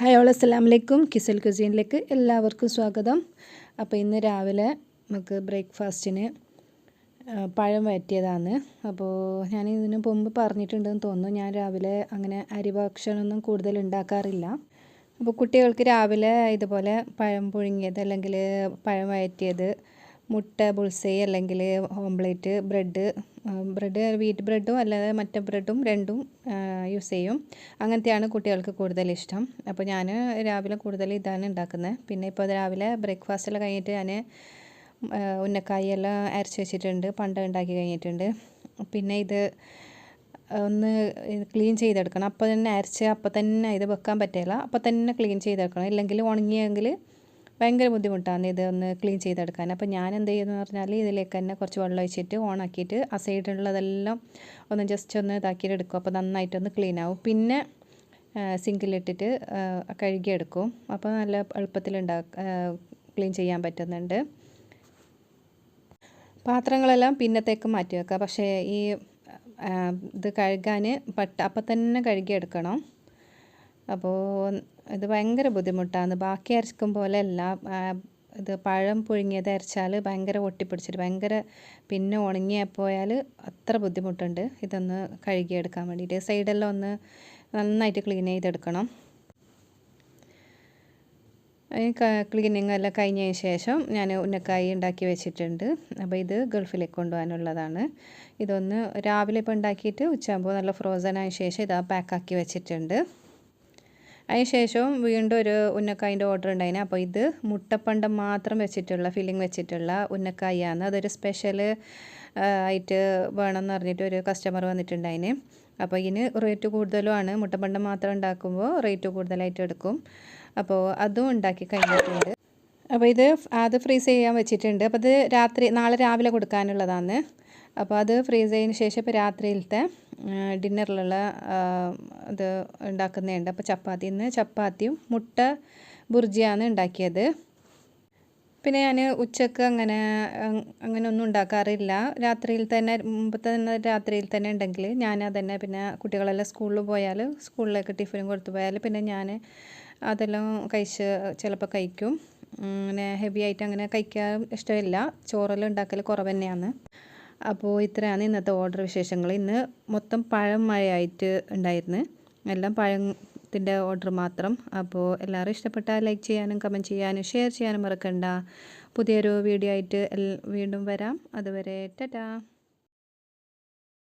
Hi all അസ്സാം വലൈക്കും കിസൽ കുസീനിലേക്ക് എല്ലാവർക്കും സ്വാഗതം. അപ്പോൾ ഇന്ന് രാവിലെ നമുക്ക് ബ്രേക്ക്ഫാസ്റ്റിന് പഴം വയറ്റിയതാണ് അപ്പോൾ ഞാൻ ഇതിന് മുമ്പ് പറഞ്ഞിട്ടുണ്ടെന്ന് തോന്നുന്നു. ഞാൻ രാവിലെ അങ്ങനെ അരി ഭക്ഷണമൊന്നും കൂടുതൽ ഉണ്ടാക്കാറില്ല. അപ്പോൾ കുട്ടികൾക്ക് രാവിലെ ഇതുപോലെ പഴം പുഴുങ്ങിയത് അല്ലെങ്കിൽ പഴം വയറ്റിയത് മുട്ട ബുൾസൈ അല്ലെങ്കിൽ ഓംപ്ലേറ്റ് ബ്രെഡ് ബ്രെഡ് വീറ്റ് ബ്രെഡും അല്ലാതെ മറ്റേ ബ്രെഡും രണ്ടും യൂസ് ചെയ്യും. അങ്ങനത്തെയാണ് കുട്ടികൾക്ക് കൂടുതൽ ഇഷ്ടം. അപ്പോൾ ഞാൻ രാവിലെ കൂടുതൽ ഇതാണ് ഉണ്ടാക്കുന്നത്. പിന്നെ ഇപ്പോൾ രാവിലെ ബ്രേക്ക്ഫാസ്റ്റെല്ലാം കഴിഞ്ഞിട്ട് ഞാൻ ഉന്നക്കായി എല്ലാം അരച്ച് വെച്ചിട്ടുണ്ട്. പണ്ട് ഉണ്ടാക്കി കഴിഞ്ഞിട്ടുണ്ട്. പിന്നെ ഇത് ഒന്ന് ക്ലീൻ ചെയ്തെടുക്കണം. അപ്പോൾ തന്നെ അരച്ച് അപ്പോൾ തന്നെ ഇത് വെക്കാൻ പറ്റില്ല അപ്പോൾ തന്നെ ക്ലീൻ ചെയ്തെടുക്കണം. ഇല്ലെങ്കിൽ ഉണങ്ങിയെങ്കിൽ ഭയങ്കര ബുദ്ധിമുട്ടാണ് ഇത് ഒന്ന് ക്ലീൻ ചെയ്തെടുക്കാൻ. അപ്പോൾ ഞാൻ എന്ത് ചെയ്യുന്നതെന്ന് പറഞ്ഞാൽ ഇതിലേക്ക് തന്നെ കുറച്ച് വെള്ളം ഒഴിച്ചിട്ട് ഓണാക്കിയിട്ട് ആ സൈഡിലുള്ളതെല്ലാം ഒന്ന് ജസ്റ്റ് ഒന്ന് ഇതാക്കിയിട്ട് എടുക്കും അപ്പോൾ നന്നായിട്ടൊന്ന് ക്ലീൻ ആവും. പിന്നെ സിങ്കിലിട്ടിട്ട് കഴുകിയെടുക്കും. അപ്പോൾ നല്ല എളുപ്പത്തിൽ ക്ലീൻ ചെയ്യാൻ പറ്റുന്നുണ്ട്. പാത്രങ്ങളെല്ലാം പിന്നത്തേക്ക് മാറ്റി വെക്കുക. പക്ഷേ ഈ ഇത് കഴുകാൻ പട്ട അപ്പം തന്നെ കഴുകിയെടുക്കണം. അപ്പോൾ ഇത് ഭയങ്കര ബുദ്ധിമുട്ടാണ്. ബാക്കി അരച്ചും പോലെ അല്ല. ഇത് പഴം പുഴുങ്ങിയത് അരച്ചാൽ ഭയങ്കര ഒട്ടിപ്പിടിച്ചിട്ട് ഭയങ്കര പിന്നെ ഉണങ്ങിയ പോയാൽ അത്ര ബുദ്ധിമുട്ടുണ്ട്. ഇതൊന്ന് കഴുകിയെടുക്കാൻ വേണ്ടിയിട്ട്. സൈഡെല്ലാം ഒന്ന് നന്നായിട്ട് ക്ലീൻ ചെയ്തെടുക്കണം. ക്ലീനിങ് എല്ലാം കഴിഞ്ഞതിന് ശേഷം ഞാൻ ഉന്നക്കായി ഉണ്ടാക്കി വെച്ചിട്ടുണ്ട്. അപ്പോൾ ഇത് ഗൾഫിലേക്ക് കൊണ്ടുപോകാനുള്ളതാണ്. ഇതൊന്ന് രാവിലെ ഇപ്പോൾ ഉണ്ടാക്കിയിട്ട് ഉച്ചയാകുമ്പോൾ നല്ല ഫ്രോസൺ ആയ ശേഷം ഇതാ പാക്കാക്കി വെച്ചിട്ടുണ്ട്. അതിന് ശേഷം വീണ്ടും ഒരു ഉന്നക്കായിന്റെ ഓർഡർ ഉണ്ടായിന്. അപ്പോൾ ഇത് മുട്ടപ്പണ്ടം മാത്രം വെച്ചിട്ടുള്ള ഫില്ലിങ് വെച്ചിട്ടുള്ള ഉന്നക്കായാണ് അതൊരു സ്പെഷ്യൽ ആയിട്ട് വേണമെന്ന് പറഞ്ഞിട്ട് ഒരു കസ്റ്റമർ വന്നിട്ടുണ്ടായിന്. അപ്പോൾ ഇതിന് റേറ്റ് കൂടുതലുമാണ്. മുട്ടപ്പണ്ടം മാത്രം ഉണ്ടാക്കുമ്പോൾ റേറ്റ് കൂടുതലായിട്ട് എടുക്കും. അപ്പോൾ അതും ഉണ്ടാക്കി കഴിഞ്ഞിട്ടുണ്ട്. അപ്പോൾ ഇത് അത് ഫ്രീസ് ചെയ്യാൻ വെച്ചിട്ടുണ്ട്. അപ്പോൾ ഇത് രാത്രി നാളെ രാവിലെ കൊടുക്കാനുള്ളതാണ്. അപ്പോൾ അത് ഫ്രീസ് ചെയ്തതിന് ശേഷം ഇപ്പോൾ രാത്രിയിലത്തെ ഡിന്നറിലുള്ള ഇത് ഉണ്ടാക്കുന്നതുണ്ട്. അപ്പോൾ ചപ്പാത്തി ഇന്ന് ചപ്പാത്തിയും മുട്ട ബുർജിയാണ് ഉണ്ടാക്കിയത്. പിന്നെ ഞാൻ ഉച്ചയ്ക്ക് അങ്ങനെ അങ്ങനെ ഒന്നും ഉണ്ടാക്കാറില്ല. രാത്രിയിൽ തന്നെ മുമ്പത്തെ തന്നെ രാത്രിയിൽ തന്നെ ഉണ്ടെങ്കിൽ ഞാൻ അതന്നെ പിന്നെ കുട്ടികളെല്ലാം സ്കൂളിൽ പോയാൽ സ്കൂളിലേക്ക് ടിഫിനും കൊടുത്തു പോയാൽ പിന്നെ ഞാൻ അതെല്ലാം കഴിച്ച് ചിലപ്പോൾ കഴിക്കും. അങ്ങനെ ഹെവി ആയിട്ട് അങ്ങനെ കഴിക്കാൻ ഇഷ്ടമില്ല. ചോറെല്ലാം ഉണ്ടാക്കൽ കുറവ് തന്നെയാണ്. അപ്പോൾ ഇത്രയാണ് ഇന്നത്തെ ഓർഡർ വിശേഷങ്ങൾ. ഇന്ന് മൊത്തം പഴം മഴയായിട്ട് ഉണ്ടായിരുന്നു. എല്ലാം പഴത്തിന്റെ ഓർഡർ മാത്രം. അപ്പോൾ എല്ലാവരും ഇഷ്ടപ്പെട്ടാൽ ലൈക്ക് ചെയ്യാനും കമന്റ് ചെയ്യാനും ഷെയർ ചെയ്യാനും മറക്കണ്ട. പുതിയൊരു വീഡിയോ ആയിട്ട് വീണ്ടും വരാം. അതുവരെ ടാറ്റാ.